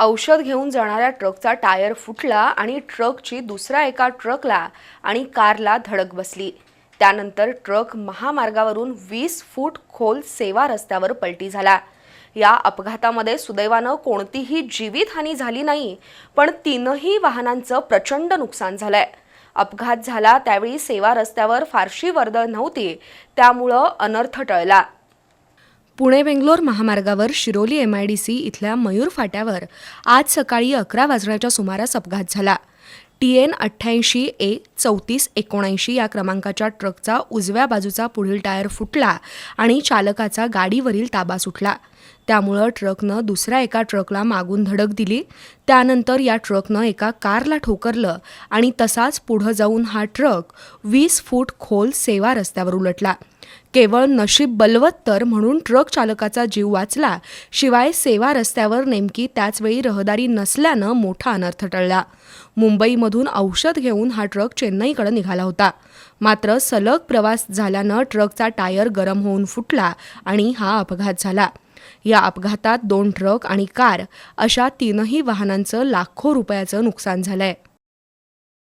औषध घेऊन जाणाऱ्या ट्रकचा टायर फुटला आणि ट्रकची दुसऱ्या एका ट्रकला आणि कारला धडक बसली. त्यानंतर ट्रक महामार्गावरून वीस फूट खोल सेवा रस्त्यावर पलटी झाला. या अपघातामध्ये सुदैवानं कोणतीही जीवितहानी झाली नाही पण तीनही वाहनांचं प्रचंड नुकसान झालंय. अपघात झाला त्यावेळी सेवा रस्त्यावर फारशी वर्दळ नव्हती त्यामुळं अनर्थ टळला. पुणे बेंगलोर महामार्गावर शिरोली एमआयडीसी इथल्या मयूर फाट्यावर आज सकाळी अकरा वाजण्याच्या सुमारास अपघात झाला. टी एन अठ्ठ्याऐंशी ए चौतीस एकोणऐंशी या क्रमांकाच्या ट्रकचा उजव्या बाजूचा पुढील टायर फुटला आणि चालकाचा गाडीवरील ताबा सुटला. त्यामुळं ट्रकनं दुसऱ्या एका ट्रकला मागून धडक दिली. त्यानंतर या ट्रकनं एका कारला ठोकरलं आणि तसाच पुढं जाऊन हा ट्रक वीस फूट खोल सेवा रस्त्यावर उलटला. केवळ नशीब बलवत्तर म्हणून ट्रक चालकाचा जीव वाचला. शिवाय सेवा रस्त्यावर नेमकी त्याचवेळी रहदारी नसल्यानं मोठा अनर्थ टळला. मुंबईमधून औषध घेऊन हा ट्रक चेन्नईकडे निघाला होता. मात्र सलग प्रवास झाल्यानं ट्रकचा टायर गरम होऊन फुटला आणि हा अपघात झाला. या अपघातात दोन ट्रक आणि कार अशा तीनही वाहनांचं लाखो रुपयाचं नुकसान झालंय.